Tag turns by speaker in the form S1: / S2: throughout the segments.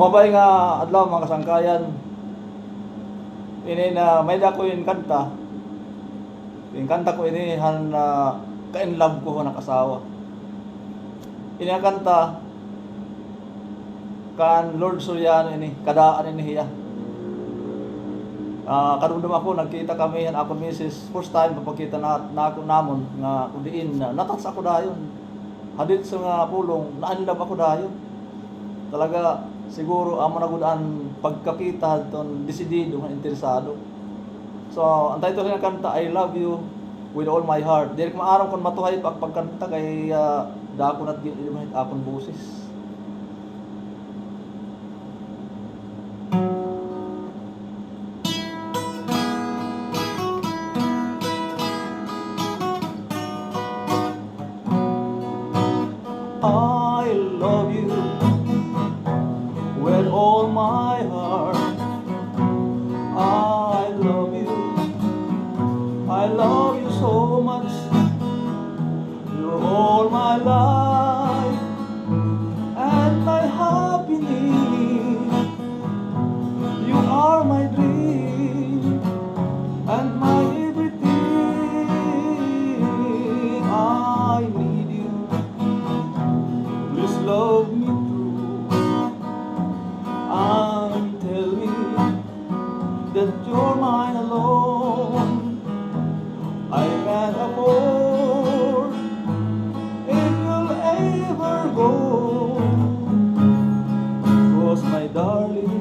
S1: Mabay nga adlaw mga kasangkayan. Ini na may da yung kanta. Yung kanta ko ini han na ka-in love ko ng asawa. Ini kanta kan Lord Soriano ini kadaan ini hiya. Ah, kadumdum ako nagkita kami han ako misis first time papakita na, na ako namon nga kudiin na natats ako dayon. Hadit sa nga pulong naanlab ako dayon. Talaga siguro amo na gud ang pagkakita ton desidido nga interesado. So, ang title ng kanta I love you with all my heart. Dili ko maaram kon matuhay pa ang pagkanta kay uh, dako nat mahit akon boses. My heart. I love you. I love you so much. You're all my life I can't afford if you'll ever go. Cause my darling,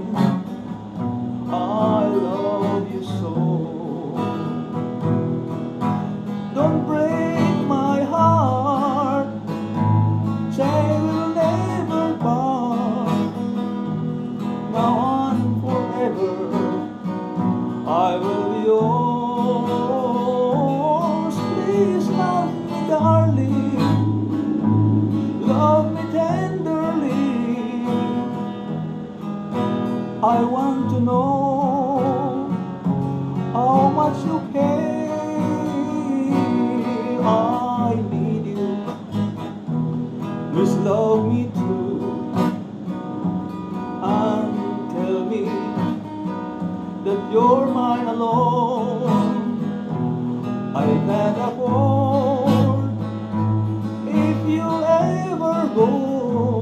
S1: I want to know how much you care. I need you. Please love me too and tell me that you're mine alone. I can't afford if you ever go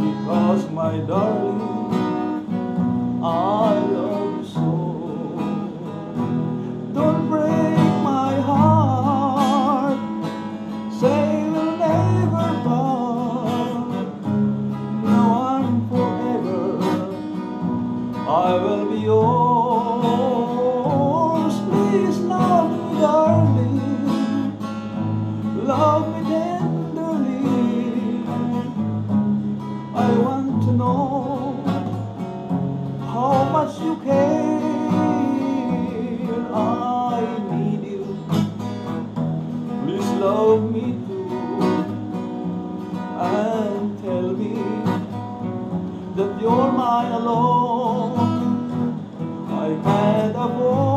S1: because my darling, Will be yours. Please love me, darling. Love me tenderly. I want to know how much you care. I need you. Please love me too and tell me that you're mine alone. 最快的